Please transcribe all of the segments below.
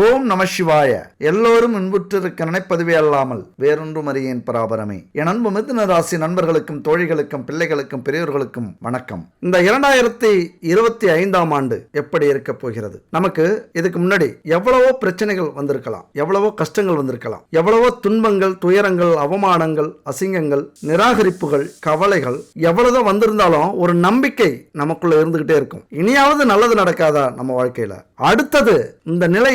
ஓம் நம சிவாய. எல்லோரும் இன்புற்றிருக்க நினைப்பதுவே அல்லாமல் வேறொன்றும் அறியேன் பராபரமே. என் அன்பு மிதுன ராசி நண்பர்களுக்கும் தோழிகளுக்கும் பிள்ளைகளுக்கும் பெரியோர்களுக்கும் வணக்கம். இந்த இரண்டாயிரத்தி இருபத்தி ஐந்தாம் ஆண்டு எப்படி இருக்க போகிறது? நமக்கு இதுக்கு முன்னாடி எவ்வளவோ பிரச்சனைகள் வந்திருக்கலாம் எவ்வளவோ கஷ்டங்கள் வந்திருக்கலாம் எவ்வளவோ துன்பங்கள் துயரங்கள் அவமானங்கள் அசிங்கங்கள் நிராகரிப்புகள் கவலைகள் எவ்வளவுதான் வந்திருந்தாலும் ஒரு நம்பிக்கை நமக்குள்ள இருந்துகிட்டே இருக்கும். இனியாவது நல்லது நடக்காதா நம்ம வாழ்க்கையில? அடுத்தது இந்த நிலை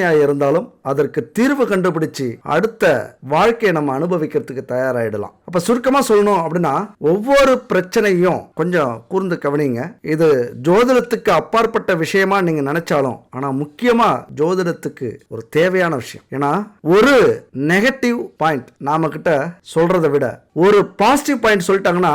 பிரச்சனையாக இருந்தாலும் அதற்கு தீர்வு கண்டுபிடிச்சு அடுத்த வாழ்க்கையை நம்ம அனுபவிக்கிறதுக்கு தயாராயிடலாம். அப்போ சுருக்கமாக சொல்லணும் அப்படின்னா ஒவ்வொரு பிரச்சனையும் கொஞ்சம் கூர்ந்து கவனிங்க. இது ஜோதிடத்துக்கு அப்பாற்பட்ட விஷயமா நீங்கள் நினைச்சாலும் ஆனால் முக்கியமாக ஜோதிடத்துக்கு ஒரு தேவையான விஷயம். ஏன்னா ஒரு நெகட்டிவ் பாயிண்ட் நாம கிட்ட சொல்றதை விட ஒரு பாசிட்டிவ் பாயிண்ட் சொல்லிட்டாங்கன்னா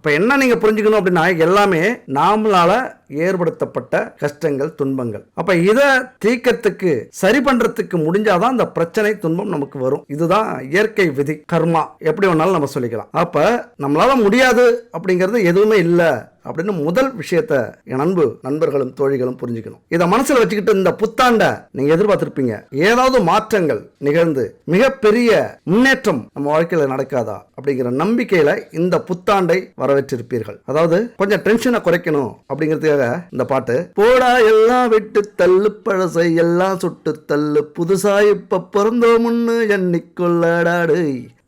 அப்போ என்ன நீங்கள் புரிஞ்சுக்கணும் அப்படின்னா எல்லாமே நாமளால் ஏற்படுத்தப்பட்ட கஷ்டங்கள் துன்பங்கள். அப்போ இதை தீக்கத்துக்கு சரி பண்ணுறதுக்கு முடிஞ்சாதான் அந்த பிரச்சனை துன்பம் நமக்கு வரும். இதுதான் இயற்கை விதி கர்மா. எப்படி வேணாலும் நம்ம சொல்லிக்கலாம். அப்போ நம்மளால் முடியாது அப்படிங்கிறது எதுவுமே இல்லை. அப்படின்னு முதல் விஷயத்த என் அன்பு நண்பர்களும் தோழிகளும் புரிஞ்சுக்கணும். இதை மனசில் வச்சுக்கிட்டு இந்த புத்தாண்டை நீங்கள் எதிர்பார்த்திருப்பீங்க. ஏதாவது மாற்றங்கள் நிகழ்ந்து மிகப்பெரிய முன்னேற்றம் நம்ம வாழ்க்கையில் நடக்காதா அப்படிங்கிற நம்பிக்கையில் இந்த புத்தாண்டை வரவேற்றிருப்பீர்கள். அதாவது கொஞ்சம் டென்ஷனை குறைக்கணும் அப்படிங்கிறதுக்காக இந்த பாட்டு போடா எல்லாம் விட்டு தள்ளு பழசை எல்லாம் சுட்டு தள்ளு புதுசா இப்ப பிறந்தோம்னு எண்ணிக்கொள்ளடாடு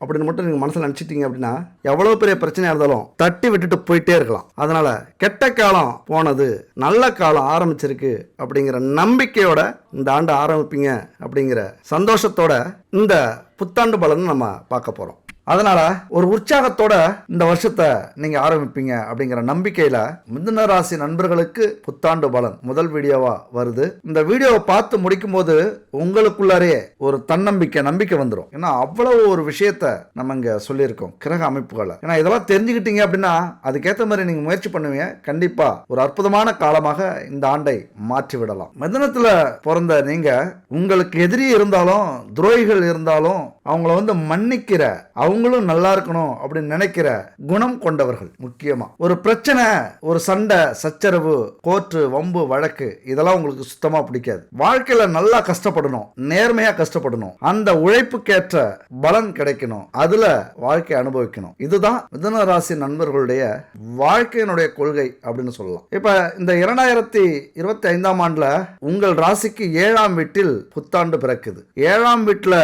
அப்படின்னு மட்டும் நீங்கள் மனசில் நினச்சிட்டீங்க அப்படின்னா எவ்வளோ பெரிய பிரச்சனையாக இருந்தாலும் தட்டி விட்டுட்டு போயிட்டே இருக்கலாம். அதனால் கெட்ட காலம் போனது நல்ல காலம் ஆரம்பிச்சிருக்கு அப்படிங்கிற நம்பிக்கையோட இந்த ஆண்டு ஆரம்பிப்பீங்க அப்படிங்கிற சந்தோஷத்தோட இந்த புத்தாண்டு பலன் நம்ம பார்க்க போகிறோம் அதனால ஒரு உற்சாகத்தோட இந்த வருஷத்தை நீங்க ஆரம்பிப்பீங்க அப்படிங்கிற நம்பிக்கையில மிதுன ராசி நண்பர்களுக்கு புத்தாண்டு பலன் முதல் வீடியோவா வருது. இந்த வீடியோவை பார்த்து முடிக்கும் போது உங்களுக்குள்ளாரே ஒரு தன்னம்பிக்கை நம்பிக்கை வந்துடும் ஏன்னா அவ்வளவு ஒரு விஷயத்த நம்ம இங்க சொல்லியிருக்கோம் கிரக அமைப்புகளை ஏன்னா இதெல்லாம் தெரிஞ்சுக்கிட்டீங்க அப்படின்னா அதுக்கேற்ற மாதிரி நீங்க முயற்சி பண்ணுவீங்க. கண்டிப்பா ஒரு அற்புதமான காலமாக இந்த ஆண்டை மாற்றி விடலாம் மிதனத்துல பிறந்த நீங்க உங்களுக்கு எதிரி இருந்தாலும் துரோகிகள் இருந்தாலும் அவங்கள வந்து மன்னிக்கிற அவங்க அவங்களும் நல்லா இருக்கணும் அப்படின்னு நினைக்கிற குணம் கொண்டவர்கள் முக்கியமா. ஒரு பிரச்சனை ஒரு சண்டை சச்சரவு கோர்ட்டு வம்பு வழக்கு இதெல்லாம் உங்களுக்கு சுத்தமா பிடிக்காது. வாழ்க்கையில நல்லா கஷ்டப்படணும் நேர்மையா கஷ்டப்படணும் அந்த உழைப்புக்கேற்ற பலன் கிடைக்கணும் அதுல வாழ்க்கை அனுபவிக்கணும். இதுதான் மிதன ராசி நண்பர்களுடைய வாழ்க்கையினுடைய கொள்கை அப்படின்னு சொல்லலாம். இப்ப இந்த இரண்டாயிரத்தி இருபத்தி ஐந்தாம் ஆண்டுல உங்கள் ராசிக்கு ஏழாம் வீட்டில் புத்தாண்டு பிறக்குது. ஏழாம் வீட்டுல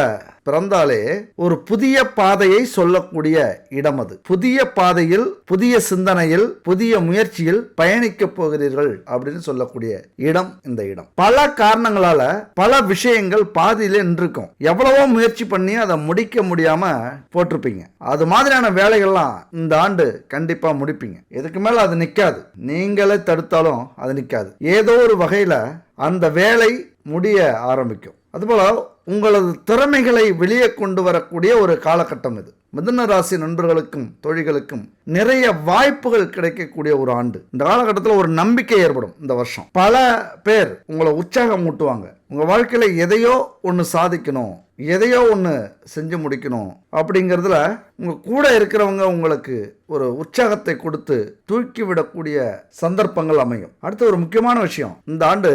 பிறந்தாலே ஒரு புதிய பாதையை சொல்லக்கூடிய இடம் அது. புதிய பாதையில் புதிய சிந்தனையில் புதிய முயற்சியில் பயணிக்க போகிறீர்கள் அப்படின்னு சொல்லக்கூடிய இடம் இந்த இடம். பல காரணங்களால பல விஷயங்கள் பாதியிலே நின்றுக்கும் எவ்வளவோ முயற்சி பண்ணி அதை முடிக்க முடியாம போட்டிருப்பீங்க. அது மாதிரியான வேலைகள்லாம் இந்த ஆண்டு கண்டிப்பா முடிப்பீங்க. இதுக்கு மேல அது நிக்காது. நீங்களே தடுத்தாலும் அது நிக்காது. ஏதோ ஒரு வகையில அந்த வேலை முடிய ஆரம்பிக்கும். அதுபோல் உங்களது திறமைகளை வெளியே கொண்டு வரக்கூடிய ஒரு காலகட்டம் இது. மிதன ராசி நண்பர்களுக்கும் தொழில்களுக்கும் நிறைய வாய்ப்புகள் கிடைக்கக்கூடிய ஒரு ஆண்டு. இந்த காலகட்டத்தில் ஒரு நம்பிக்கை ஏற்படும் இந்த வருஷம். பல பேர் உங்களை உற்சாகம் மூட்டுவாங்க உங்கள் வாழ்க்கையில் எதையோ ஒன்று சாதிக்கணும் எதையோ ஒன்று செஞ்சு முடிக்கணும் அப்படிங்கிறதுல உங்கள் கூட இருக்கிறவங்க உங்களுக்கு ஒரு உற்சாகத்தை கொடுத்து தூக்கி விடக்கூடிய சந்தர்ப்பங்கள் அமையும். அடுத்து ஒரு முக்கியமான விஷயம். இந்த ஆண்டு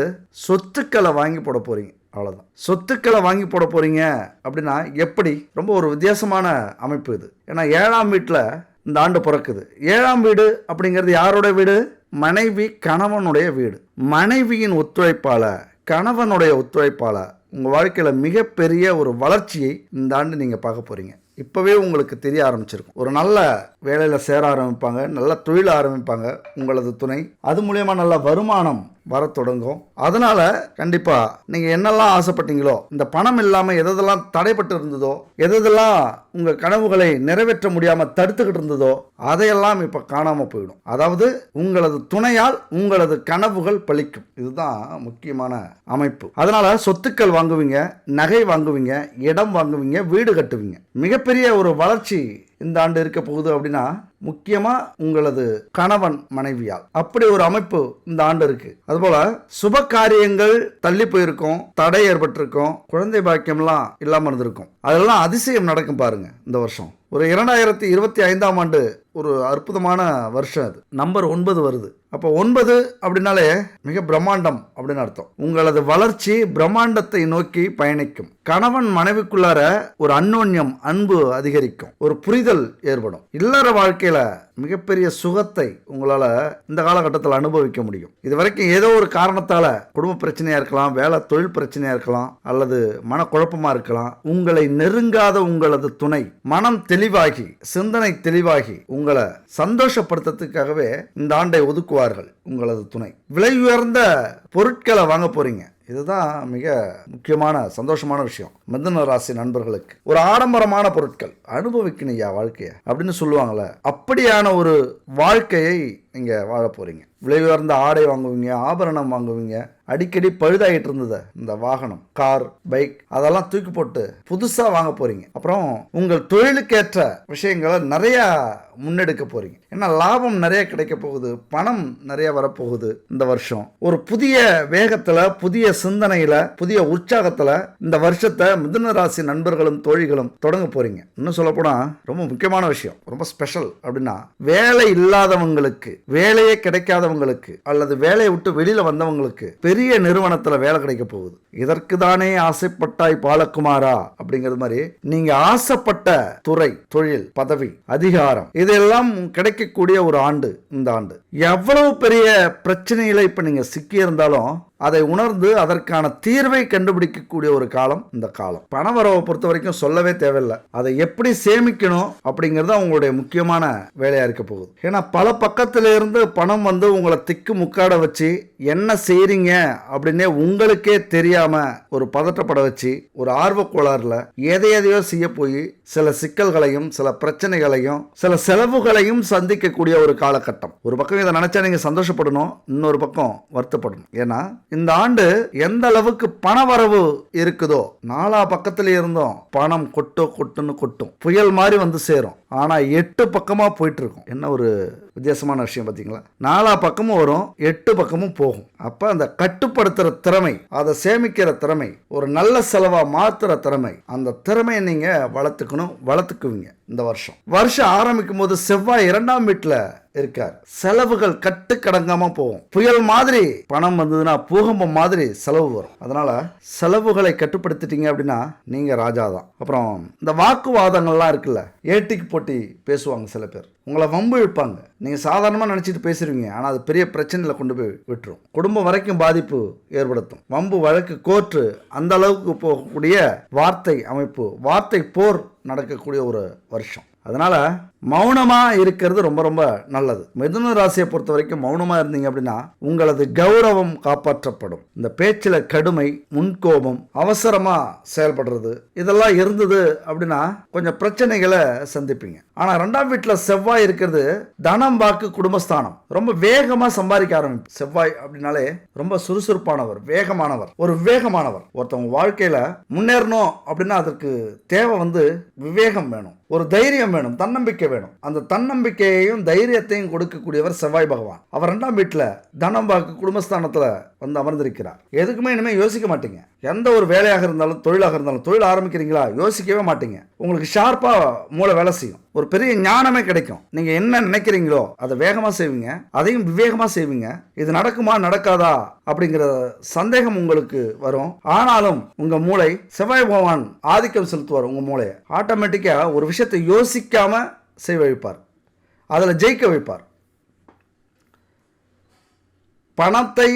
சொத்துக்களை வாங்கி போட போகிறீங்க அவ்வளோதான் சொத்துக்களை வாங்கி போட போகிறீங்க அப்படின்னா எப்படி? ரொம்ப ஒரு வித்தியாசமான அமைப்பு இது. ஏன்னா ஏழாம் வீட்டில் இந்த ஆண்டு பிறக்குது. ஏழாம் வீடு அப்படிங்கிறது யாரோட வீடு? மனைவி கணவனுடைய வீடு. மனைவியின் ஒத்துழைப்பால் கணவனுடைய ஒத்துழைப்பால் உங்கள் வாழ்க்கையில் மிகப்பெரிய ஒரு வளர்ச்சியை இந்த ஆண்டு நீங்கள் பார்க்க போகிறீங்க இப்போவே உங்களுக்கு தெரிய ஆரம்பிச்சிருக்கும். ஒரு நல்ல வேலையில் சேர ஆரம்பிப்பாங்க நல்ல தொழில் ஆரம்பிப்பாங்க உங்களது துணை. அது மூலயமா நல்ல வருமானம் வர தொடங்கும். அதனால கண்டிப்பா நீங்க என்னெல்லாம் ஆசைப்பட்டீங்களோ இந்த பணம் இல்லாம எதெல்லாம் தடைப்பட்டு இருந்ததோ எதெல்லாம் உங்க கனவுகளை நிறைவேற்ற முடியாம தடுத்துக்கிட்டு இருந்ததோ அதையெல்லாம் இப்ப காணாம போயிடும். அதாவது உங்களது துணையால் உங்களது கனவுகள் பழிக்கும். இதுதான் முக்கியமான அமைப்பு. அதனால சொத்துக்கள் வாங்குவீங்க நகை வாங்குவீங்க இடம் வாங்குவீங்க வீடு கட்டுவீங்க. மிகப்பெரிய ஒரு வளர்ச்சி இந்த ஆண்டு இருக்க போகுது அப்படின்னா முக்கியமா உங்களது கணவன் மனைவியால். அப்படி ஒரு அமைப்பு இந்த ஆண்டு இருக்கு. அதுபோல சுப காரியங்கள் தள்ளி போயிருக்கும் தடை ஏற்பட்டிருக்கும் குழந்தை பாக்கியம்லாம் இல்லாமல் இருந்திருக்கும். அதெல்லாம் அதிசயம் நடக்கும் பாருங்க இந்த வருஷம். ஒரு இரண்டாயிரத்தி இருபத்தி ஐந்தாம் ஆண்டு ஒரு அற்புதமான வருஷம் அது. நம்பர் ஒன்பது வருது. அப்போ ஒன்பது அப்படின்னாலே மிக பிரம்மாண்டம் அப்படின்னு அர்த்தம். உங்களது வளர்ச்சி பிரம்மாண்டத்தை நோக்கி பயணிக்கும். கணவன் மனைவிக்குள்ளார ஒரு அன்னோன்யம் அன்பு அதிகரிக்கும். ஒரு புரிதல் ஏற்படும். இல்லற வாழ்க்கையில மிகப்பெரிய சுகத்தை உங்களால இந்த காலகட்டத்தில் அனுபவிக்க முடியும். இது வரைக்கும் ஏதோ ஒரு காரணத்தால குடும்ப பிரச்சனையா இருக்கலாம் வேலை தொழில் பிரச்சனையா இருக்கலாம் அல்லது மனக்குழப்பமா இருக்கலாம் உங்களை நெருங்காத உங்களது துணை மனம் தெளிவாகி சிந்தனை தெளிவாகி உங்களை சந்தோஷப்படுத்துறதுக்காகவே இந்த ஆண்டை வருவார்கள் உங்களது துணை. விலை உயர்ந்த பொருட்களை வாங்க போறீங்க. இதுதான் மிக முக்கியமான சந்தோஷமான விஷயம். மிதன ராசி நண்பர்களுக்கு ஒரு ஆடம்பரமான பொருட்கள் அனுபவிக்கணையா வாழ்க்கையை அப்படின்னு சொல்லுவாங்கள்ல அப்படியான ஒரு வாழ்க்கையை நீங்க வாழ போறீங்க. விலை உயர்ந்த ஆடை வாங்குவீங்க ஆபரணம் வாங்குவீங்க அடிக்கடி பழுதாகிட்டு இருந்தது இந்த வாகனம் கார் பைக் அதெல்லாம் தூக்கி போட்டு புதுசாக வாங்க போறீங்க. அப்புறம் உங்கள் தொழிலுக்கேற்ற விஷயங்களை நிறைய முன்னெடுக்க போறீங்க. ஏன்னா லாபம் நிறைய கிடைக்க போகுது பணம் நிறைய வரப்போகுது இந்த வருஷம். ஒரு புதிய வேகத்தில் புதிய சிந்தனையில புதிய உற்சாகத்துல இந்த வருஷத்தை மிதுன ராசி நண்பர்களும் தோழிகளும் தொடங்க போறீங்க. இன்னும் சொல்ல போனா ரொம்ப முக்கியமான விஷயம். ரொம்ப ஸ்பெஷல் அப்படின்னா வேலை இல்லாதவங்களுக்கு வேலையே கிடைக்காதவங்களுக்கு அல்லது வேலையை விட்டு வெளியில வந்தவங்களுக்கு பெரிய நிறுவனத்துல வேலை கிடைக்க போகுது. இதற்கு தானே ஆசைப்பட்டாய் பாலகுமாரா அப்படிங்கிறது மாதிரி நீங்க ஆசைப்பட்ட துறை தொழில் பதவி அதிகாரம் இதெல்லாம் கிடைக்கக்கூடிய ஒரு ஆண்டு இந்த ஆண்டு. எவ்வளவு பெரிய பிரச்சனையில இப்ப நீங்க சிக்கி இருந்தாலும் அதை உணர்ந்து அதற்கான தீர்வை கண்டுபிடிக்கக்கூடிய ஒரு காலம் இந்த காலம். பண வரவை பொறுத்த வரைக்கும் சொல்லவே தேவையில்லை. அதை எப்படி சேமிக்கணும் அப்படிங்கிறது அவங்களுடைய முக்கியமான வேலையா இருக்க போகுது. ஏன்னா பல பக்கத்துல இருந்து பணம் வந்து உங்களை திக்கு முக்காட வச்சு என்ன செய்றீங்க அப்படின்னே உங்களுக்கே தெரியாம ஒரு பதட்டப்பட வச்சு ஒரு ஆர்வ கோளாறுல எதை எதையோ செய்ய போய் சில சிக்கல்களையும் சில பிரச்சனைகளையும் சில செலவுகளையும் சந்திக்கக்கூடிய ஒரு காலகட்டம். ஒரு பக்கம் இதை நினைச்சா நீங்க சந்தோஷப்படணும் இன்னொரு பக்கம் வருத்தப்படணும். ஏன்னா இந்த ஆண்டு எந்த அளவுக்கு பண வரவு இருக்குதோ நாலா பக்கத்துல இருந்தோம். பணம் கொட்டோ கொட்டுன்னு கொட்டும். புயல் மாதிரி வந்து சேரும். ஆனா எட்டு பக்கமா போயிட்டு இருக்கும். என்ன ஒரு வித்தியாசமான விஷயம் பார்த்தீங்களா? நாலா பக்கமும் வரும் எட்டு பக்கமும் போகும். அப்போ அந்த கட்டுப்படுத்துகிற திறமை அதை சேமிக்கிற திறமை ஒரு நல்ல செலவாக மாற்றுற திறமை அந்த திறமையை நீங்கள் வளர்த்துக்கணும் வளர்த்துக்குவீங்க இந்த வருஷம். வருஷம் ஆரம்பிக்கும் போது செவ்வாய் இரண்டாம் வீட்டில் இருக்கார். செலவுகள் கட்டுக்கடங்காம போகும். புயல் மாதிரி பணம் வந்ததுன்னா பூகம்பம் மாதிரி செலவு வரும். அதனால செலவுகளை கட்டுப்படுத்திட்டீங்க அப்படின்னா நீங்க ராஜா தான் அப்புறம் இந்த வாக்குவாதங்கள்லாம் இருக்குல்ல ஏட்டிக்கு போட்டி பேசுவாங்க சில பேர். உங்களை வம்பு இழுப்பாங்க. நீங்கள் சாதாரணமாக நினச்சிட்டு பேசுறீங்க. ஆனால் அது பெரிய பிரச்சனையில் கொண்டு போய் விட்டுரும். குடும்பம் வரைக்கும் பாதிப்பு ஏற்படுத்தும். வம்பு வழக்கு கோர்ட்டு அந்த அளவுக்கு போகக்கூடிய வார்த்தை அமைப்பு வார்த்தை போர் நடக்கக்கூடிய ஒரு வருஷம். அதனால் மௌனமாக இருக்கிறது ரொம்ப ரொம்ப நல்லது. மிதுன ராசியை பொறுத்த வரைக்கும் மௌனமாக இருந்தீங்க அப்படின்னா உங்களது கௌரவம் காப்பாற்றப்படும். இந்த பேச்சில் கடுமை முன்கோபம் அவசரமாக செயல்படுறது இதெல்லாம் இருந்தது அப்படின்னா கொஞ்சம் பிரச்சனைகளை சந்திப்பீங்க. ஆனால் ரெண்டாம் வீட்டில் செவ்வாய் இருக்கிறது தனம் வாக்கு குடும்பஸ்தானம். ரொம்ப வேகமாக சம்பாதிக்க ஆரம்பிப்பு செவ்வாய் அப்படின்னாலே ரொம்ப சுறுசுறுப்பானவர் வேகமானவர் ஒரு விவேகமானவர். ஒருத்தவங்க வாழ்க்கையில் முன்னேறணும் அப்படின்னா அதற்கு தேவை வந்து விவேகம் வேணும். ஒரு தைரியம் வேணும் தன்னம்பிக்கை வேணும். அந்த தன்னம்பிக்கையையும் தைரியத்தையும் கொடுக்கக்கூடியவர் செவ்வாய் பகவான். அவர் ரெண்டாம் வீட்டில் தனம்பாக்கு குடும்பஸ்தானத்தில் வந்து அமர்ந்திருக்கிறார். எதுக்குமே இனிமேல் யோசிக்க மாட்டீங்க. எந்த ஒரு வேலையாக இருந்தாலும் தொழிலாக இருந்தாலும் தொழில் ஆரம்பிக்கிறீங்களா? யோசிக்கவே மாட்டீங்க. உங்களுக்கு ஷார்ப்பாக மூளை வேலை செய்யும். ஒரு பெரிய ஞானமே கிடைக்கும். நீங்கள் என்ன நினைக்கிறீங்களோ அதை வேகமாக செய்வீங்க. அதையும் விவேகமாக செய்வீங்க. இது நடக்குமா நடக்காதா அப்படிங்கிற சந்தேகம் உங்களுக்கு வரும். ஆனாலும் உங்கள் மூளை செவ்வாய் பகவான் ஆதிக்கம் செலுத்துவார் உங்கள் மூளையை. ஆட்டோமேட்டிக்காக ஒரு விஷயத்தை யோசிக்காம செய்ய வைப்பார். அதில் ஜெயிக்க வைப்பார். பணத்தை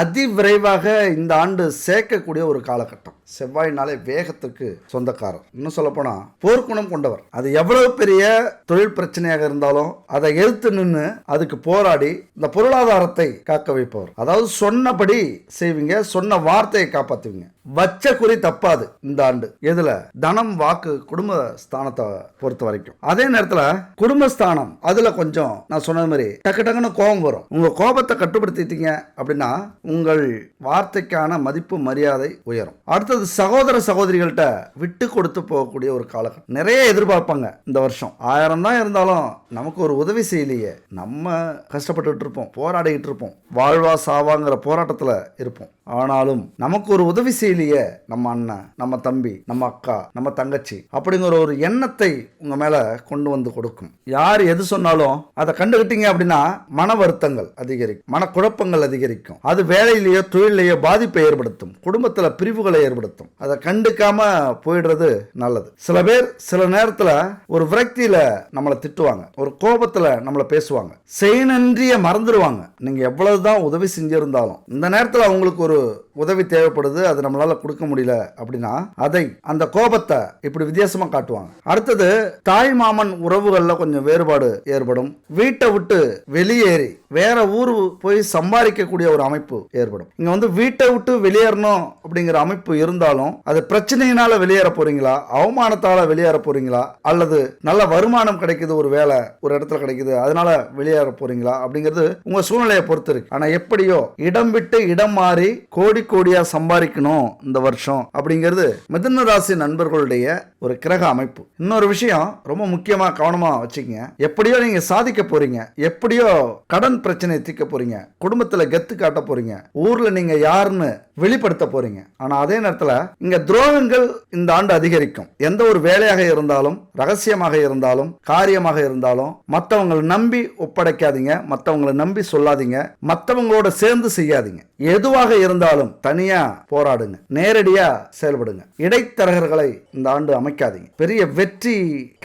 அதிவிரைவாக இந்த ஆண்டு சேர்க்கக்கூடிய ஒரு காலகட்டம். செவ்வாயினாலே வேகத்துக்கு சொந்தக்காரர். இன்னும் சொல்லப்போனால் போர்க்குணம் கொண்டவர். அது எவ்வளவு பெரிய தொழில் பிரச்சனையாக இருந்தாலும் அதை எதிர்த்து நின்று அதுக்கு போராடி இந்த பொருளாதாரத்தை காக்க வைப்பவர். அதாவது சொன்னபடி செய்வீங்க சொன்ன வார்த்தையை காப்பாற்றுவீங்க வச்ச குறி தப்பாது இந்த ஆண்டு. எதுல? தனம் வாக்கு குடும்ப ஸ்தானத்தை பொறுத்த வரைக்கும். அதே நேரத்துல குடும்பஸ்தானம் அதுல கொஞ்சம் நான் சொன்னது மாதிரி டக்கு டக்குன்னு கோபம் வரும். உங்க கோபத்தை கட்டுப்படுத்திட்டீங்க அப்படின்னா உங்கள் வார்த்தைக்கான மதிப்பு மரியாதை உயரும். அடுத்தது சகோதர சகோதரிகள்கிட்ட விட்டு கொடுத்து போகக்கூடிய ஒரு காலகட்டம் நிறைய எதிர்பார்ப்பாங்க இந்த வருஷம். ஆயிரம் தான் இருந்தாலும் நமக்கு ஒரு உதவி செய்யலையே. நம்ம கஷ்டப்பட்டுட்டு இருப்போம் போராடிக்கிட்டு இருப்போம். வாழ்வா சாவாங்கிற போராட்டத்தில் இருப்போம். ஆனாலும் நமக்கு ஒரு உதவி செய்யலையே நம்ம அண்ணன் நம்ம தம்பி நம்ம அக்கா நம்ம தங்கச்சி அப்படிங்கிற ஒரு எண்ணத்தை உங்க மேல கொண்டு வந்து கொடுக்கும். யார் எது சொன்னாலும் அதை கண்டுகிட்டீங்க அப்படின்னா மன வருத்தங்கள் அதிகரிக்கும் மனக்குழப்பங்கள் அதிகரிக்கும். அது வேலையிலேயோ தொழிலையோ பாதிப்பை ஏற்படுத்தும் குடும்பத்தில் பிரிவுகளை ஏற்படுத்தும். அதை கண்டுக்காம போயிடுறது நல்லது. சில பேர் சில நேரத்தில் ஒரு விரக்தியில நம்மளை திட்டுவாங்க ஒரு கோபத்தில் நம்மளை பேசுவாங்க. செய்நன்றிய மறந்துடுவாங்க. நீங்க எவ்வளவுதான் உதவி செஞ்சிருந்தாலும் இந்த நேரத்தில் அவங்களுக்கு ஒரு Kitabı உதவி தேவைப்படுது அது நம்மளால கொடுக்க முடியல அப்படின்னா அதை அந்த கோபத்தை இப்படி வித்தியாசமா காட்டுவாங்க. அடுத்தது தாய் மாமன் உறவுகள்ல கொஞ்சம் வேறுபாடு ஏற்படும். வீட்டை விட்டு வெளியேறி வேற ஊர் போய் சம்பாதிக்கக்கூடிய ஒரு அமைப்பு ஏற்படும். இங்க வந்து வீட்டை விட்டு வெளியேறணும் அப்படிங்கிற அமைப்பு இருந்தாலும் அது பிரச்சனையினால வெளியேற போறீங்களா? அவமானத்தால வெளியேற போறீங்களா? அல்லது நல்ல வருமானம் கிடைக்குது ஒரு வேலை ஒரு இடத்துல கிடைக்குது அதனால வெளியேற போறீங்களா? அப்படிங்கிறது உங்க சூழ்நிலையை பொறுத்து இருக்கு. ஆனா எப்படியோ இடம் விட்டு இடம் மாறி கோடி கோடியா சம்பாதிக்கணும் இந்த வருஷம் அப்படிங்கிறது மிதுன ராசி நண்பர்களுடைய ஒரு கிரக அமைப்பு. இன்னொரு விஷயம் ரொம்ப முக்கியமா கவனமா வச்சுக்கங்க. எப்படியோ நீங்க சாதிக்க போறீங்க. எப்படியோ கடன் பிரச்சனையை தீர்க்க போறீங்க. குடும்பத்துல கெத்து காட்ட போறீங்க. ஊர்ல நீங்க யாருன்னு வெளிப்படுத்த போறீங்க. ஆனா அதே நேரத்தில் இங்க துரோகங்கள் இந்த ஆண்டு அதிகரிக்கும். எந்த ஒரு வேலையாக இருந்தாலும் ரகசியமாக இருந்தாலும் காரியமாக இருந்தாலும் மற்றவங்களை நம்பி ஒப்படைக்காதீங்க மற்றவங்களை நம்பி சொல்லாதீங்க மற்றவங்களோட சேர்ந்து செய்யாதீங்க. எதுவாக இருந்தாலும் தனியா போராடுங்க. நேரடியா செயல்படுங்க. இடைத்தரகர்களை இந்த ஆண்டு அமைக்காதீங்க. பெரிய வெற்றி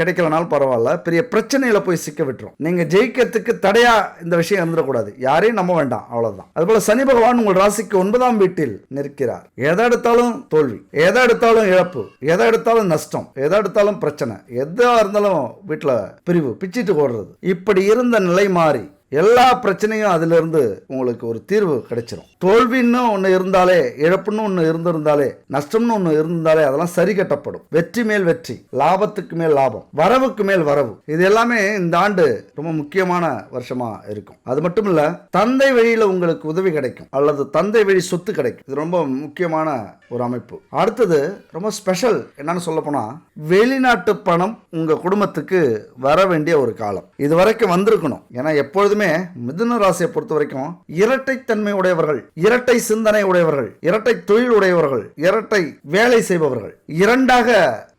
கிடைக்கலனாலும் பரவாயில்ல. பெரிய பிரச்சனையில போய் சிக்க விட்டுரும். நீங்க ஜெயிக்கிறதுக்கு தடையா இந்த விஷயம் இருந்துடக்கூடாது. யாரையும் நம்ப வேண்டாம். அவ்வளவுதான். அதுபோல சனி பகவான் உங்கள் ராசிக்கு ஒன்பதாம் வீட்டில் நிற்கிறார். எதை எடுத்தாலும் தோல்வி எதை எடுத்தாலும் இழப்பு எதை எடுத்தாலும் நஷ்டம் எதை எடுத்தாலும் பிரச்சனை எதா இருந்தாலும் வீட்டில் பிரிவு பிச்சிட்டு ஓடுறது. இப்படி இருந்த நிலை மாறி எல்லா பிரச்சனையும் அதிலிருந்து உங்களுக்கு ஒரு தீர்வு கிடைச்சிரும். தோல்வின்னு ஒன்று இருந்தாலே இழப்புன்னு ஒன்று இருந்திருந்தாலே நஷ்டம்னு ஒன்று இருந்தாலே அதெல்லாம் சரி கட்டப்படும். வெற்றி மேல் வெற்றி லாபத்துக்கு மேல் லாபம் வரவுக்கு மேல் வரவு. இது எல்லாமே இந்த ஆண்டு ரொம்ப முக்கியமான வருஷமா இருக்கும். அது மட்டும் இல்ல தந்தை வழியில உங்களுக்கு உதவி கிடைக்கும். அல்லது தந்தை வழி சொத்து கிடைக்கும். இது ரொம்ப முக்கியமான ஒரு அமைப்பு. அடுத்தது ரொம்ப ஸ்பெஷல் என்னன்னு சொல்ல போனா வெளிநாட்டு பணம் உங்க குடும்பத்துக்கு வர வேண்டிய ஒரு காலம். இது வரைக்கும் வந்திருக்கணும். ஏன்னா எப்பொழுதுமே மிதுன ராசியை பொறுத்த வரைக்கும் இரட்டைத்தன்மை உடையவர்கள் இரட்டை சிந்தனை உடையவர்கள் இரட்டை தொழில் உடையவர்கள் இரட்டை வேலை செய்பவர்கள். இரண்டாக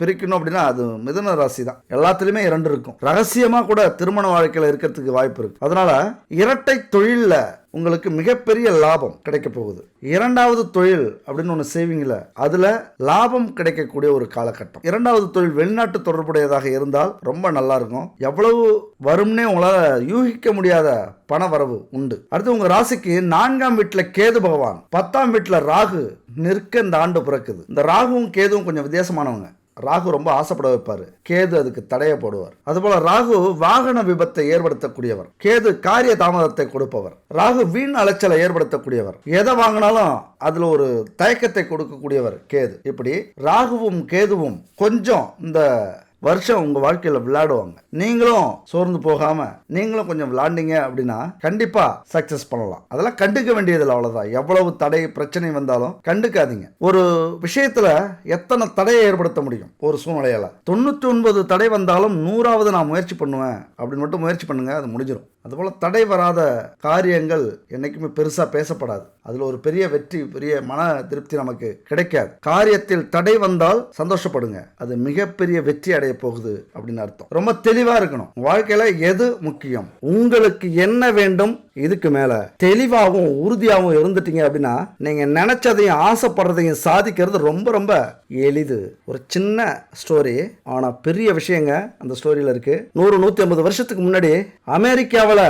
பிரிக்கணும் அப்படின்னா அது மிதுன ராசி தான் எல்லாத்துலயுமே இரண்டு இருக்கும். ரகசியமா கூட திருமண வாழ்க்கையில இருக்கிறதுக்கு வாய்ப்பு இருக்கு. அதனால இரட்டை தொழில்ல உங்களுக்கு மிகப்பெரிய லாபம் கிடைக்க போகுது. இரண்டாவது தொழில் அப்படின்னு ஒன்று செய்வீங்கள அதில் லாபம் கிடைக்கக்கூடிய ஒரு காலகட்டம். இரண்டாவது தொழில் வெளிநாட்டு தொடர்புடையதாக இருந்தால் ரொம்ப நல்லா இருக்கும். எவ்வளவு வரும்னே உங்களால் யூகிக்க முடியாத பண வரவு உண்டு. அடுத்து உங்கள் ராசிக்கு நான்காம் வீட்டில் கேது பகவான் பத்தாம் வீட்டில் ராகு நிற்க இந்த ஆண்டு பிறக்குது. இந்த ராகுவும் கேதுவும் கொஞ்சம் வித்தியாசமானவங்க. ராகு ரொம்ப ஆசைப்பட வைப்பார். கேது அதுக்கு தடையை போடுவார். அதுபோல ராகு வாகன விபத்தை ஏற்படுத்தக்கூடியவர். கேது காரிய தாமதத்தை கொடுப்பவர். ராகு வீண் அலைச்சலை ஏற்படுத்தக்கூடியவர். எதை வாங்கினாலும் அதில் ஒரு தயக்கத்தை கொடுக்கக்கூடியவர் கேது. இப்படி ராகுவும் கேதுவும் கொஞ்சம் இந்த வருஷம் உங்க வாழ்க்கையில விளையாடுவாங்க. நீங்களும் சோர்ந்து போகாம நீங்களும் கொஞ்சம் விளையாண்டீங்க அப்படின்னா கண்டிப்பா சக்சஸ் பண்ணலாம். அதெல்லாம் கண்டுக்க வேண்டியதில்லை அவ்வளவுதான். எவ்வளவு தடை பிரச்சனை வந்தாலும் கண்டுக்காதீங்க. ஒரு விஷயத்துல எத்தனை தடையை ஏற்படுத்த முடியும்? ஒரு சூழ்நிலையால். தொண்ணூத்தி ஒன்பது தடை வந்தாலும் நூறாவது நான் முயற்சி பண்ணுவேன். அப்படின்னு மட்டும் முயற்சி பண்ணுங்க அது முடிஞ்சிடும் அதுபோல் தடை வராத காரியங்கள் என்றைக்குமே பெருசாக பேசப்படாது. அதில் ஒரு பெரிய வெற்றி பெரிய மன திருப்தி நமக்கு கிடைக்காது. காரியத்தில் தடை வந்தால் சந்தோஷப்படுங்க. அது மிகப்பெரிய வெற்றி அடைய போகுது அப்படின்னு அர்த்தம். ரொம்ப தெளிவாக இருக்கணும். வாழ்க்கையில் எது முக்கியம்? உங்களுக்கு என்ன வேண்டும்? இதுக்கு மேலே தெளிவாகவும் உறுதியாகவும் இருந்துட்டீங்க அப்படின்னா நீங்கள் நினச்சதையும் ஆசைப்படுறதையும் சாதிக்கிறது ரொம்ப ரொம்ப எளிது. ஒரு சின்ன ஸ்டோரி ஆனால் பெரிய விஷயங்க அந்த ஸ்டோரியில் இருக்குது நூறு நூற்றி ஐம்பது வருஷத்துக்கு முன்னாடி அமெரிக்காவில்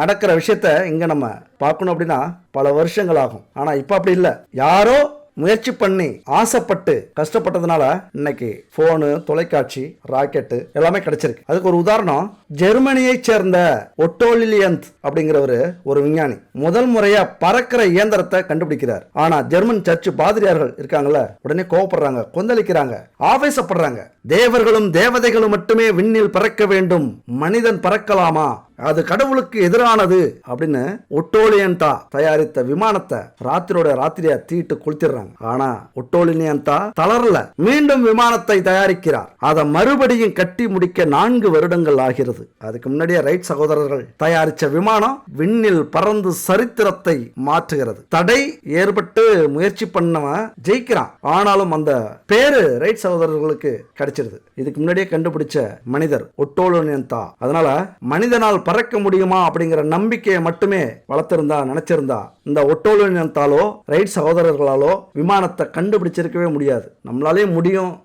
நடக்கிற விஷயத்த இங்கே நம்ம பார்க்கணும் அப்படின்னா பல வருஷங்கள் ஆகும். ஆனால் இப்போ அப்படி இல்லை. யாரோ முயற்சி பண்ணி ஆசைப்பட்டு கஷ்டப்பட்டதுனால இன்னைக்கு போனு தொலைக்காட்சி ராக்கெட்டு எல்லாமே கிடைச்சிருக்கு. அதுக்கு ஒரு உதாரணம் ஜெர்மனியை சேர்ந்த ஒட்டோலிலியந்த் அப்படிங்கிறவர் ஒரு விஞ்ஞானி. முதல் முறையா பறக்கிற இயந்திரத்தை கண்டுபிடிக்கிறார். ஆனா ஜெர்மன் சர்ச் பாதிரியார்கள் இருக்காங்கல்ல உடனே கோவப்படுறாங்க கொந்தளிக்கிறாங்க ஆவேசப்படுறாங்க. தேவர்களும் தேவதைகளும் மட்டுமே விண்ணில் பறக்க வேண்டும். மனிதன் பறக்கலாமா? அது கடவுளுக்கு எதிரானது அப்படின்னு ஒட்டோலியன்டா தயாரித்த விமானத்தை ராத்திரியோட ராத்திரியா தீட்டு கொளுத்திடுறாங்க. ஆனா ஒட்டோலினியன்டா தளரல. மீண்டும் விமானத்தை தயாரிக்கிறார். அதை மறுபடியும் கட்டி முடிக்க நான்கு வருடங்கள் ஆகிறது. அதுக்கு முன்னாடியே ரைட் சகோதரர்கள் தயாரிச்ச விமானம் விண்ணில் பறந்து சரித்திரத்தை மாற்றுகிறது. தடை ஏற்பட்டு முயற்சி பண்ணவன் ஜெயிக்கிறான். ஆனாலும் அந்த பேரு ரைட் சகோதரர்களுக்கு கிடைச்சிருது. இதுக்கு முன்னாடியே கண்டுபிடிச்ச மனிதர் ஒட்டோலியன்டா. அதனால மனிதனால் பறக்க முடியுமா அப்படிங்கிற நம்பிக்கையை மட்டுமே வளர்த்திருந்தா நினைச்சிருந்தா இந்த ஒட்டோலினத்தாலோ ரைட் சகோதரர்களாலோ விமானத்தை கண்டுபிடிச்சிருக்கவே முடியாது. நம்மளாலே முடியும்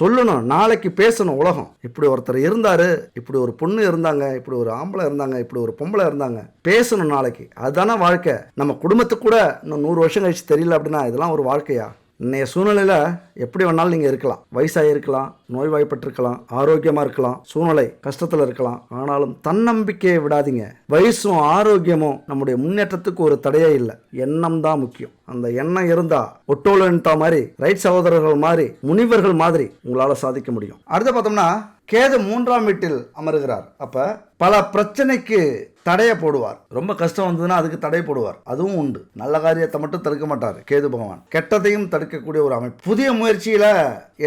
சொல்லணும் நாளைக்கு பேசணும் உலகம். இப்படி ஒருத்தர் இருந்தார் இப்படி ஒரு பொண்ணு இருந்தாங்க இப்படி ஒரு ஆம்பளை இருந்தாங்க இப்படி ஒரு பொம்பளை இருந்தாங்க. பேசணும் நாளைக்கு. அதுதானே வாழ்க்கை. நம்ம குடும்பத்துக்கு கூட இன்னும் நூறு வருஷம் கழிச்சு தெரியல அப்படின்னா இதெல்லாம் ஒரு வாழ்க்கையா? இன்றைய சூழ்நிலையில் எப்படி வேணாலும் நீங்கள் இருக்கலாம். வயசாக இருக்கலாம் நோய்வாய்ப்பட்டிருக்கலாம் ஆரோக்கியமாக இருக்கலாம் சூழ்நிலை கஷ்டத்தில் இருக்கலாம். ஆனாலும் தன்னம்பிக்கையை விடாதீங்க. வயசும் ஆரோக்கியமும் நம்முடைய முன்னேற்றத்துக்கு ஒரு தடையே இல்லை. எண்ணம் தான் முக்கியம். அந்த எண்ணம் இருந்தால் ஒட்டோலன்டா மாதிரி ரைட் சகோதரர்கள் மாதிரி முனிவர்கள் மாதிரி உங்களால் சாதிக்க முடியும். அடுத்து பார்த்தோம்னா கேது மூன்றாம் வீட்டில் அமருகிறார். அப்ப பல பிரச்சனைக்கு தடையை போடுவார். ரொம்ப கஷ்டம் வந்ததுன்னா அதுக்கு தடை போடுவார். அதுவும் உண்டு. நல்ல காரியத்தை மட்டும் தடுக்க மாட்டார் கேது பகவான். கெட்டதையும் தடுக்கக்கூடிய ஒரு அமைப்பு. புதிய முயற்சியில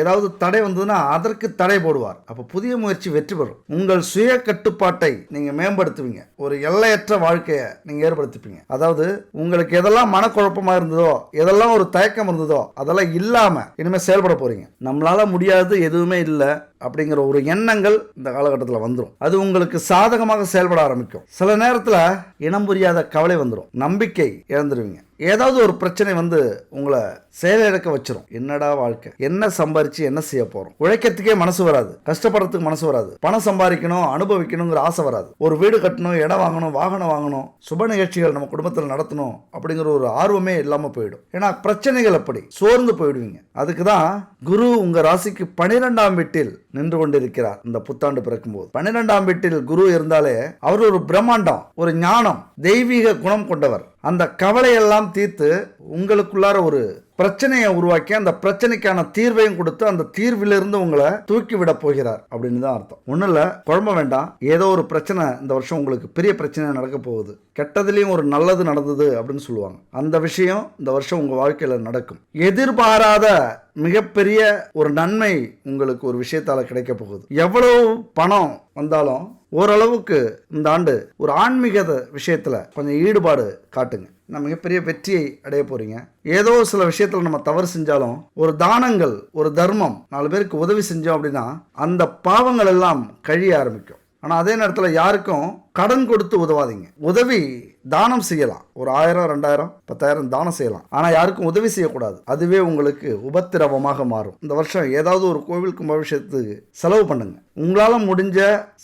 ஏதாவது தடை வந்ததுன்னா அதற்கு தடை போடுவார். அப்ப புதிய முயற்சி வெற்றி பெறும். உங்கள் சுய கட்டுப்பாட்டை நீங்க மேம்படுத்துவீங்க. ஒரு எல்லையற்ற வாழ்க்கையை நீங்க ஏற்படுத்திப்பீங்க. அதாவது உங்களுக்கு எதெல்லாம் மனக்குழப்பமா இருந்ததோ எதெல்லாம் ஒரு தயக்கம் இருந்ததோ அதெல்லாம் இல்லாம இனிமேல் செயல்பட போறீங்க. நம்மளால முடியாது எதுவுமே இல்லை அப்படிங்கிற ஒரு எண்ணங்கள் இந்த காலகட்டத்தில் வந்துடும் அது உங்களுக்கு சாதகமாக செயல்பட ஆரம்பிக்கும். சில நேரத்தில் இனம் புரியாத கவலை வந்துடும் நம்பிக்கை இழந்துருவீங்க. ஏதாவது ஒரு பிரச்சனை வந்து உங்களை செயலிழக்க வச்சிரும். என்னடா வாழ்க்கை? என்ன சம்பாரிச்சு என்ன செய்ய போறோம்? உழைக்கிறதுக்கே மனசு வராது. கஷ்டப்படுறதுக்கு மனசு வராது. பணம் சம்பாதிக்கணும் அனுபவிக்கணுங்கிற ஆசை வராது. ஒரு வீடு கட்டணும் இடம் வாங்கணும் வாகனம் வாங்கணும் சுப நிகழ்ச்சிகள் நம்ம குடும்பத்தில் நடத்தணும் அப்படிங்கிற ஒரு ஆர்வமே இல்லாம போயிடும். ஏன்னா பிரச்சனைகள் அப்படி. சோர்ந்து போயிடுவீங்க. அதுக்கு தான் குரு உங்க ராசிக்கு பனிரெண்டாம் வீட்டில் நின்று கொண்டிருக்கிறார் இந்த புத்தாண்டு பிறக்கும் போது பன்னிரெண்டாம் வீட்டில் குரு இருந்தாலே அவர் ஒரு பிரம்மாண்டம் ஒரு ஞானம் தெய்வீக குணம் கொண்டவர். அந்த கவலையெல்லாம் தீர்த்து உங்களுக்குள்ளார ஒரு பிரச்சனையை உருவாக்கி அந்த பிரச்சனைக்கான தீர்வையும் கொடுத்து அந்த தீர்விலிருந்து உங்களை தூக்கி விட போகிறார் அப்படின்னு தான் அர்த்தம். ஒன்றும் இல்லை குழம்ப வேண்டாம். ஏதோ ஒரு பிரச்சனை இந்த வருஷம் உங்களுக்கு பெரிய பிரச்சனை நடக்க போகுது. கெட்டதுலேயும் ஒரு நல்லது நடந்தது அப்படின்னு சொல்லுவாங்க. அந்த விஷயம் இந்த வருஷம் உங்கள் வாழ்க்கையில் நடக்கும். எதிர்பாராத மிகப்பெரிய ஒரு நன்மை உங்களுக்கு ஒரு விஷயத்தால் கிடைக்க போகுது. எவ்வளவு பணம் வந்தாலும் ஓரளவுக்கு இந்த ஆண்டு ஒரு ஆன்மீக விஷயத்தில் கொஞ்சம் ஈடுபாடு காட்டுங்க. நான் மிகப்பெரிய வெற்றியை அடைய போறீங்க. ஏதோ சில விஷயத்துல நம்ம தவறு செஞ்சாலும் ஒரு தானங்கள் ஒரு தர்மம் நாலு பேருக்கு உதவி செஞ்சோம் அப்படின்னா அந்த பாவங்கள் எல்லாம் கழிய ஆரம்பிக்கும். ஆனால் அதே நேரத்தில் யாருக்கும் கடன் கொடுத்து உதவாதீங்க. உதவி தானம் செய்யலாம். ஒரு ஆயிரம் ரெண்டாயிரம் பத்தாயிரம் தானம் செய்யலாம். ஆனால் யாருக்கும் உதவி செய்யக்கூடாது. அதுவே உங்களுக்கு உபத்திரவமாக மாறும். இந்த வருஷம் ஏதாவது ஒரு கோவில் கும்பாபிஷேகத்துக்கு செலவு பண்ணுங்க. உங்களால் முடிஞ்ச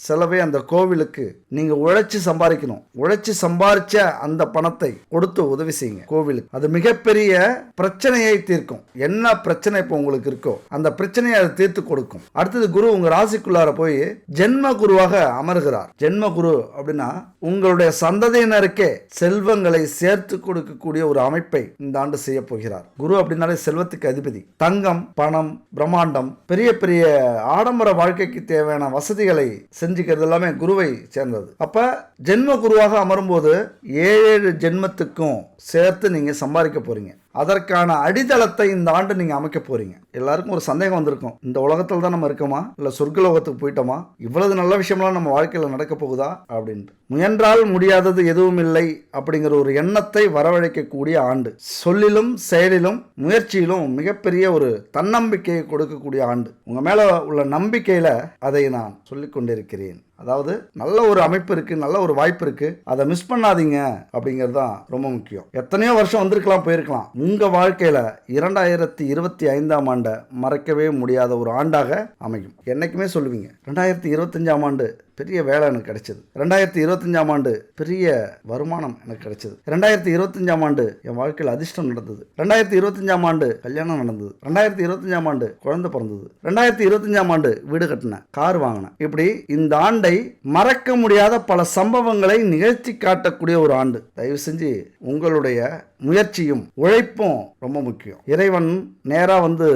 செலவை அந்த கோவிலுக்கு நீங்கள் உழைச்சி சம்பாதிக்கணும். உழைச்சி சம்பாதிச்ச அந்த பணத்தை கொடுத்து உதவி செய்யுங்க. கோவிலுக்கு. அது மிகப்பெரிய பிரச்சனையை தீர்க்கும். என்ன பிரச்சனை இப்போ உங்களுக்கு இருக்கோ அந்த பிரச்சனையை அதை தீர்த்து கொடுக்கும். அடுத்தது குரு உங்கள் ராசிக்குள்ளார போய் ஜென்ம குருவாக அமர்கிறார். ஜென்ம குரு அப்படின்னா உங்களுடைய சந்ததியினருக்கே செல்வங்களை சேர்த்து கொடுக்கக்கூடிய ஒரு அமைப்பை இந்த ஆண்டு செய்ய போகிறார். குரு அப்படின்னாலே செல்வத்துக்கு அதிபதி. தங்கம் பணம் பிரம்மாண்டம் பெரிய பெரிய ஆடம்பர வாழ்க்கைக்கு தேவையான வசதிகளை செஞ்சுக்கிறது எல்லாமே குருவை சேர்ந்தது. அப்ப ஜென்ம குருவாக அமரும்போது ஏழு ஏழு ஜென்மத்துக்கும் சேர்த்து நீங்க சம்பாதிக்க போறீங்க. அதற்கான அடித்தளத்தை இந்த ஆண்டு நீங்கள் அமைக்க போகிறீங்க எல்லாருக்கும் ஒரு சந்தேகம் வந்திருக்கும். இந்த உலகத்தில் தான் நம்ம இருக்கோமா? இல்லை சொர்க்க லோகத்துக்கு போயிட்டோமா? இவ்வளவு நல்ல விஷயம்லாம் நம்ம வாழ்க்கையில் நடக்க போகுதா? அப்படின்ட்டு. முயன்றால் முடியாதது எதுவும் இல்லை அப்படிங்கிற ஒரு எண்ணத்தை வரவழைக்கக்கூடிய ஆண்டு. சொல்லிலும் செயலிலும் முயற்சியிலும் மிகப்பெரிய ஒரு தன்னம்பிக்கையை கொடுக்கக்கூடிய ஆண்டு. உங்க மேல உள்ள நம்பிக்கையில அதை நான் சொல்லிக் கொண்டிருக்கிறேன். அதாவது நல்ல ஒரு அமைப்பு இருக்கு நல்ல ஒரு வாய்ப்பு இருக்கு. அதை மிஸ் பண்ணாதீங்க அப்படிங்கிறது தான் ரொம்ப முக்கியம். எத்தனையோ வருஷம் வந்திருக்கலாம் போயிருக்கலாம். உங்க வாழ்க்கையில இரண்டாயிரத்தி இருபத்தி ஐந்தாம் ஆண்டை மறக்கவே முடியாத ஒரு ஆண்டாக அமையும். என்னைக்குமே சொல்லுவீங்க ரெண்டாயிரத்தி இருபத்தஞ்சாம் ஆண்டு பெரிய வேலை எனக்கு கிடைச்சது. ரெண்டாயிரத்தி இருபத்தஞ்சாம் ஆண்டு பெரிய வருமானம் எனக்கு கிடைச்சது. ரெண்டாயிரத்தி இருபத்தஞ்சாம் ஆண்டு என் வாழ்க்கையில் அதிர்ஷ்டம் நடந்தது. ரெண்டாயிரத்தி இருபத்தஞ்சாம் ஆண்டு கல்யாணம் நடந்தது. ரெண்டாயிரத்தி இருபத்தஞ்சாம் ஆண்டு குழந்தை பிறந்தது. ரெண்டாயிரத்தி இருபத்தஞ்சாம் ஆண்டு வீடு கட்டினேன் கார் வாங்கினேன். இப்படி இந்த ஆண்டை மறக்க முடியாத பல சம்பவங்களை நிகழ்த்தி காட்டக்கூடிய ஒரு ஆண்டு. தயவு செஞ்சு உங்களுடைய முயற்சியும் உழைப்பும் ரொம்ப முக்கியம். இறைவன் நேராக வந்து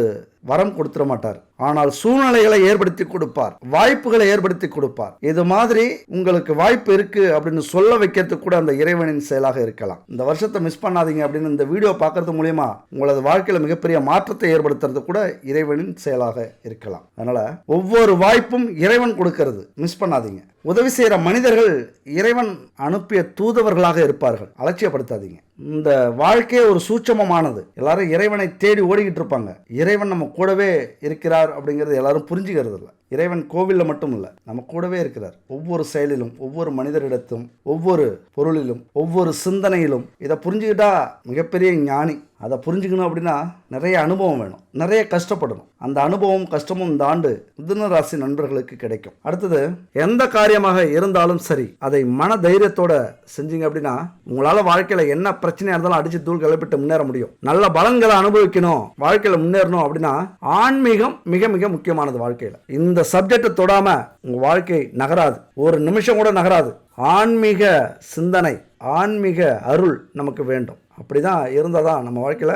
வரம் கொடுத்துட மாட்டார். ஆனால் சூழ்நிலைகளை ஏற்படுத்தி கொடுப்பார். வாய்ப்புகளை ஏற்படுத்தி கொடுப்பார். இது மாதிரி உங்களுக்கு வாய்ப்பு இருக்கு அப்படின்னு சொல்ல வைக்கிறதுக்கு கூட அந்த இறைவனின் செயலாக இருக்கலாம். இந்த வருஷத்தை மிஸ் பண்ணாதீங்க அப்படின்னு இந்த வீடியோ பார்க்கறது மூலியமா உங்களது வாழ்க்கையில மிகப்பெரிய மாற்றத்தை ஏற்படுத்துறது கூட இறைவனின் செயலாக இருக்கலாம். அதனால ஒவ்வொரு வாய்ப்பும் இறைவன் கொடுக்கறது. மிஸ் பண்ணாதீங்க. உதவி செய்கிற மனிதர்கள் இறைவன் அனுப்பிய தூதவர்களாக இருப்பார்கள். அலட்சியப்படுத்தாதீங்க. இந்த வாழ்க்கையே ஒரு சூட்சமமானது. எல்லாரும் இறைவனை தேடி ஓடிக்கிட்டு இருப்பாங்க. இறைவன் நம்ம கூடவே இருக்கிறார் அப்படிங்கிறது எல்லாரும் புரிஞ்சுக்கிறது இல்லை இறைவன் கோவிலில் மட்டும் இல்லை நம்ம கூடவே இருக்கிறார். ஒவ்வொரு செயலிலும் ஒவ்வொரு மனிதரிடத்தும் ஒவ்வொரு பொருளிலும் ஒவ்வொரு சிந்தனையிலும் இதை புரிஞ்சுக்கிட்டா மிகப்பெரிய ஞானி. அதை புரிஞ்சுக்கணும் அப்படின்னா நிறைய அனுபவம் வேணும். நிறைய கஷ்டப்படணும். அந்த அனுபவம் கஷ்டமும் இந்த ஆண்டு மிதுன ராசி நண்பர்களுக்கு கிடைக்கும். அடுத்தது எந்த காரியமாக இருந்தாலும் சரி அதை மன தைரியத்தோட செஞ்சீங்க அப்படின்னா உங்களால் வாழ்க்கையில் என்ன பிரச்சனையாக இருந்தாலும் அடிச்சு தூள் கிளப்பிட்டு முன்னேற முடியும். நல்ல பலன்களை அனுபவிக்கணும் வாழ்க்கையில் முன்னேறணும் அப்படின்னா ஆன்மீகம் மிக மிக முக்கியமானது வாழ்க்கையில். இந்த சப்ஜெக்டை தொடாம உங்கள் வாழ்க்கை நகராது. ஒரு நிமிஷம் கூட நகராது. ஆன்மீக சிந்தனை ஆன்மீக அருள் நமக்கு வேண்டும். அப்படிதான் இருந்தால் தான் நம்ம வாழ்க்கையில்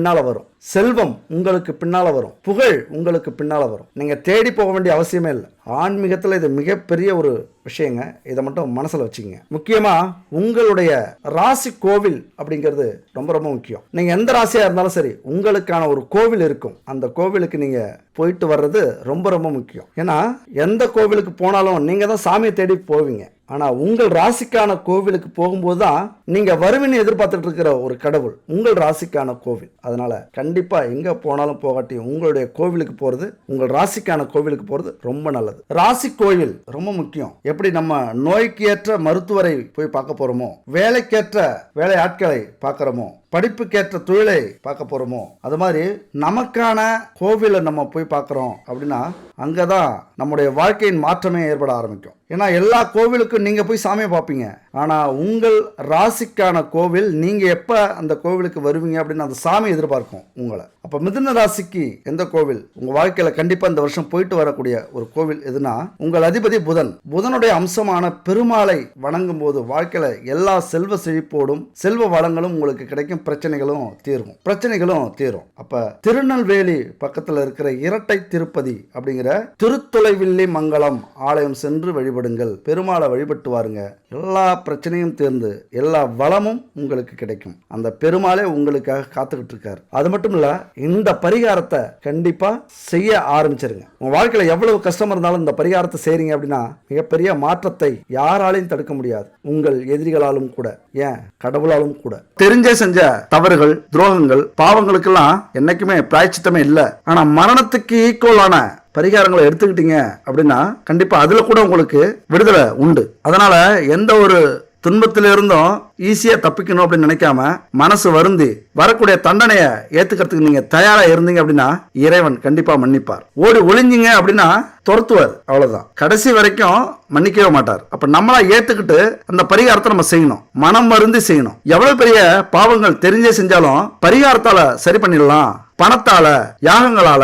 பின்னால் வரும். செல்வம் உங்களுக்கு பின்னால் வரும். புகழ் உங்களுக்கு பின்னால் வரும். நீங்கள் தேடி போக வேண்டிய அவசியமே இல்லை. ஆன்மீகத்தில் இது மிகப்பெரிய ஒரு விஷயங்க. இதை மட்டும் மனசில் வச்சுக்கோங்க. முக்கியமாக உங்களுடைய ராசி கோவில் அப்படிங்கிறது ரொம்ப ரொம்ப முக்கியம். நீங்கள் எந்த ராசியாக இருந்தாலும் சரி உங்களுக்கான ஒரு கோவில் இருக்கும். அந்த கோவிலுக்கு நீங்கள் போயிட்டு வர்றது ரொம்ப ரொம்ப முக்கியம். ஏன்னா எந்த கோவிலுக்கு போனாலும் நீங்கள் தான் சாமியை தேடி போவீங்க. ஆனால் உங்கள் ராசிக்கான கோவிலுக்கு போகும்போது தான் நீங்கள் வருவின்னு எதிர்பார்த்துட்டு இருக்கிற ஒரு கடவுள் உங்கள் ராசிக்கான கோவில். அதனால் கண்டிப்பாக கண்டிப்பாக எங்கே போனாலும் போகாட்டியும் உங்களுடைய கோவிலுக்கு போகிறது உங்கள் ராசிக்கான கோவிலுக்கு போகிறது ரொம்ப நல்லது. ராசி கோவில் ரொம்ப முக்கியம். எப்படி நம்ம நோய்க்கு ஏற்ற மருத்துவரை போய் பார்க்க போகிறோமோ வேலைக்கேற்ற வேலை ஆட்களை பார்க்குறோமோ படிப்புக்கேற்ற தொழிலை பார்க்க போறோமோ? அது மாதிரி நமக்கான கோவிலை நம்ம போய் பார்க்குறோம் அப்படின்னா அங்கே தான் நம்முடைய வாழ்க்கையின் மாற்றமே ஏற்பட ஆரம்பிக்கும். ஏன்னா எல்லா கோவிலுக்கும் நீங்கள் போய் சாமியை பார்ப்பீங்க. ஆனால் உங்கள் ராசிக்கான கோவில் நீங்கள் எப்போ அந்த கோவிலுக்கு வருவீங்க அப்படின்னு அந்த சாமி எதிர்பார்க்கும் உங்களை. அப்போ மிதுன ராசிக்கு எந்த கோவில்? உங்கள் வாழ்க்கையில் கண்டிப்பாக இந்த வருஷம் போயிட்டு வரக்கூடிய ஒரு கோவில் எதுனா உங்கள் அதிபதி புதன். புதனுடைய அம்சமான பெருமாளை வணங்கும் போது வாழ்க்கையில் எல்லா செல்வ செழிப்போடும் செல்வ வளங்களும் உங்களுக்கு கிடைக்கும். பிரச்சனைகளும் தீரும். பிரச்சனைகளும் தீரும். அப்போ திருநெல்வேலி பக்கத்தில் இருக்கிற இரட்டை திருப்பதி அப்படிங்கிற திருத்தொலைவில்லி மங்கலம் ஆலயம் சென்று வழிபடுங்கள். பெருமாளை வழிபட்டு வாருங்க. எல்லா பிரச்சனையும் தீர்ந்து எல்லா வளமும் உங்களுக்கு கிடைக்கும். அந்த பெருமாளே உங்களுக்காக காத்துக்கிட்டு இருக்கார். அது மட்டும் இல்லை இந்த பரிகாரத்தை கண்டிப்பாக செய்ய ஆரம்பிச்சிருங்க. உங்கள் வாழ்க்கையில் எவ்வளவு கஷ்டம் இருந்தாலும் இந்த பரிகாரத்தை செய்கிறீங்க அப்படின்னா மிகப்பெரிய மாற்றத்தை யாராலையும் தடுக்க முடியாது. உங்கள் எதிரிகளாலும் கூட ஏன் கடவுளாலும் கூட. தெரிஞ்சே செஞ்ச தவறுகள் துரோகங்கள் பாவங்களுக்கெல்லாம் என்னைக்குமே பிராய்ச்சித்தமே இல்லை. ஆனால் மரணத்துக்கு ஈக்குவலான பரிகாரங்களை எடுத்துக்கிட்டீங்க அப்படின்னா கண்டிப்பாக அதில் கூட உங்களுக்கு விடுதலை உண்டு. அதனால் எந்த ஒரு துன்பத்தில இருந்தும் ஈஸியா தப்பிக்கணும் அப்படின்னு நினைக்காம மனசு வருந்தி வரக்கூடிய தண்டனையை ஏத்துக்கிறதுக்கு நீங்க தயாரா இருந்தீங்க அப்படின்னா இறைவன் கண்டிப்பா மன்னிப்பார். ஓடி ஒளிஞ்சிங்க அப்படின்னா துரத்துவார். அவ்வளவுதான். கடைசி வரைக்கும் மன்னிக்கவே மாட்டார். அப்ப நம்மளா ஏத்துக்கிட்டு அந்த பரிகாரத்தை நம்ம செய்யணும். மனம் மருந்து செய்யணும். எவ்வளவு பெரிய பாவங்கள் தெரிஞ்சே செஞ்சாலும் பரிகாரத்தால சரி பண்ணிடலாம். பணத்தால யாகங்களால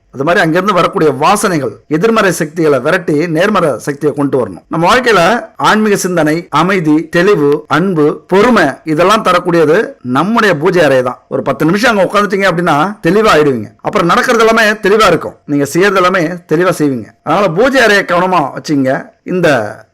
அது மாதிரி அங்கிருந்து வரக்கூடிய வாசனைகள் எதிர்மறை சக்திகளை விரட்டி நேர்மறை சக்தியை கொண்டு வரணும். நம்ம வாழ்க்கையில ஆன்மீக சிந்தனை அமைதி தெளிவு அன்பு பொறுமை இதெல்லாம் தரக்கூடியது நம்முடைய பூஜை அறை தான் ஒரு பத்து நிமிஷம் அங்க உட்காந்துட்டீங்க அப்படின்னா தெளிவா ஆயிடுவீங்க. அப்புறம் நடக்கிறது எல்லாமே தெளிவா இருக்கும். நீங்க செய்யறது எல்லாமே தெளிவா செய்வீங்க. அதனால பூஜை அறையை கவனமா வச்சுங்க. இந்த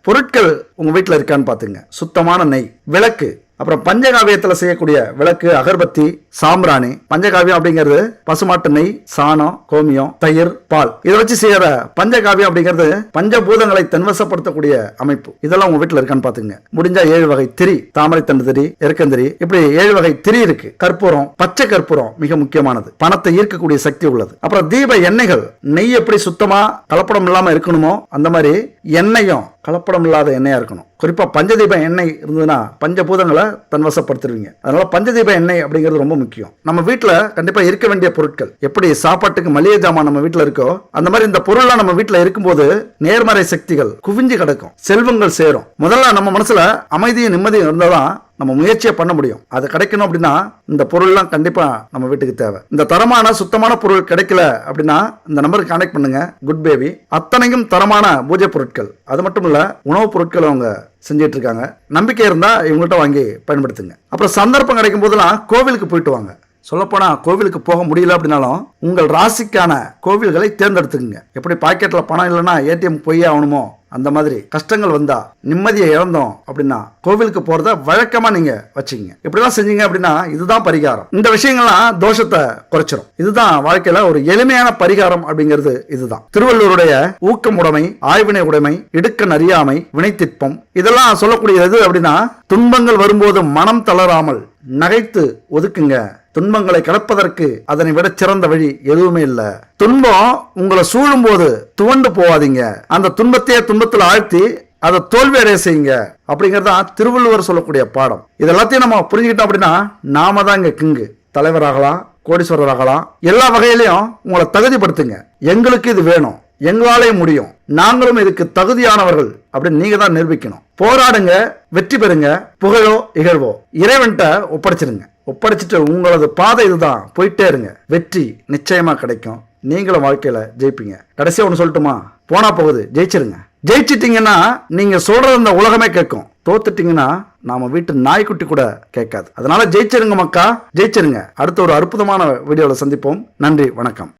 பொருட்கள் உங்க வீட்டில் இருக்கான்னு பாத்துங்க சுத்தமான நெய் விளக்கு அப்புறம் பஞ்சகாவியத்தில் செய்யக்கூடிய விளக்கு அகர்பத்தி சாம்பிராணி பஞ்சகாவியம் அப்படிங்கிறது பசுமாட்டு நெய் சாணம் கோமியம் தயிர் பால். இதை வச்சு செய்யற பஞ்சகாவியம் அப்படிங்கிறது பஞ்சபூதங்களை தன்வசப்படுத்தக்கூடிய அமைப்பு. இதெல்லாம் உங்க வீட்டில் இருக்கான்னு பாத்துங்க முடிஞ்சா ஏழு வகை திரி தாமரை தண்டு திரி எருக்கந்திரி இப்படி ஏழு வகை திரி இருக்கு. கற்பூரம் பச்சை கற்பூரம் மிக முக்கியமானது. பணத்தை ஈர்க்கக்கூடிய சக்தி உள்ளது. அப்புறம் தீப எண்ணெய்கள். நெய் எப்படி சுத்தமா கலப்படம் இல்லாம இருக்கணுமோ அந்த மாதிரி எண்ணெயும் கலப்படம் இல்லாத எண்ணெயா இருக்கணும். குறிப்பா பஞ்சதீப எண்ணெய் இருந்ததுன்னா பஞ்சபூதங்களை தன்வசப்படுத்திடுவீங்க. அதனால பஞ்சதீப எண்ணெய் அப்படிங்கிறது ரொம்ப முக்கியம். முக்கியம். நம்ம வீட்டில் கண்டிப்பா இருக்க வேண்டிய பொருட்கள். எப்படி சாப்பாட்டுக்கு மளிகை ஜாமான் நம்ம வீட்டில் இருக்கோ அந்த மாதிரி இந்த பொருள்லாம் நம்ம வீட்டில் இருக்கும்போது நேர்மறை சக்திகள் குவிஞ்சு கிடக்கும். செல்வங்கள் சேரும். முதல்ல நம்ம மனசுல அமைதியும் நிம்மதியும் இருந்தாதான் நம்ம முயற்சியை பண்ண முடியும். அது கிடைக்கணும் அப்படின்னா இந்த பொருள்லாம் கண்டிப்பாக நம்ம வீட்டுக்கு தேவை. இந்த தரமான சுத்தமான பொருள் கிடைக்கல அப்படின்னா இந்த நம்பருக்கு கனெக்ட் பண்ணுங்க. குட் பேபி அத்தனையும் தரமான பூஜை பொருட்கள். அது மட்டும் இல்லை உணவுப் பொருட்கள் அவங்க செஞ்சிட்டு இருக்காங்க நம்பிக்கை இருந்தால் இவங்கள்ட்ட வாங்கி பயன்படுத்துங்க. அப்புறம் சந்தர்ப்பம் கிடைக்கும் போதெல்லாம் கோவிலுக்கு போயிட்டு வாங்க. சொல்லப்போனால் கோவிலுக்கு போக முடியல அப்படின்னாலும் உங்கள் ராசிக்கான கோவில்களை தேர்ந்தெடுத்துக்குங்க. எப்படி பாக்கெட்டில் பணம் இல்லைன்னா ஏடிஎம் போய் ஆகணுமோ அந்த மாதிரி கஷ்டங்கள் வந்தா நிம்மதியை இழந்தோம் அப்படின்னா கோவிலுக்கு போறத வழக்கமா நீங்க வச்சுக்கங்க. இப்படிலாம் செஞ்சீங்க அப்படின்னா இதுதான் பரிகாரம். இந்த விஷயங்கள்லாம் தோஷத்தை குறைச்சிரும். இதுதான் வாழ்க்கையில ஒரு எளிமையான பரிகாரம் அப்படிங்கிறது இதுதான். திருவள்ளூருடைய ஊக்கம் உடைமை ஆய்வினை உடைமை இடுக்கன் அறியாமை வினைத்திற்பம் இதெல்லாம் சொல்லக்கூடியது அப்படின்னா துன்பங்கள் வரும்போது மனம் தளராமல் நகைத்து ஒதுக்குங்க. துன்பங்களை கடப்பதற்கு அதனை விட சிறந்த வழி எதுவுமே இல்லை. துன்பம் உங்களை சூழும் போது துவண்டு போவாதீங்க. அந்த துன்பத்தையே துன்பத்தில் ஆழ்த்தி அதை தோல்வி அடைய செய்யுங்க. அப்படிங்கிறது தான் திருவள்ளுவர் சொல்லக்கூடிய பாடம். இது எல்லாத்தையும் நம்ம புரிஞ்சுக்கிட்டோம் அப்படின்னா நாம தான் இங்க கிங்கு. தலைவராகலாம் கோடீஸ்வரராகலாம் எல்லா வகையிலையும் உங்களை தகுதிப்படுத்துங்க. எங்களுக்கு இது வேணும். எங்களாலே முடியும். நாங்களும் இதுக்கு தகுதியானவர்கள் அப்படின்னு நீங்க தான் நிரூபிக்கணும். போராடுங்க வெற்றி பெறுங்க புகழோ இகழ்வோ. இறைவன்கிட்ட ஒப்படைச்சிருங்க. ஒப்படைச்சிட்டு உங்களது பாதை இதுதான். போயிட்டே இருங்க. வெற்றி நிச்சயமா கிடைக்கும். நீங்களும் வாழ்க்கையில ஜெயிப்பீங்க. கடைசியா ஒன்று சொல்லட்டுமா? போனா போகுது. ஜெயிச்சிருங்க. ஜெயிச்சிட்டீங்கன்னா நீங்க சொல்றது இந்த உலகமே கேட்கும். தோத்துட்டீங்கன்னா நாம வீட்டு நாய்க்குட்டி கூட கேட்காது. அதனால ஜெயிச்சிருங்க மக்கா. ஜெயிச்சிருங்க. அடுத்த ஒரு அற்புதமான வீடியோவில் சந்திப்போம். நன்றி. வணக்கம்.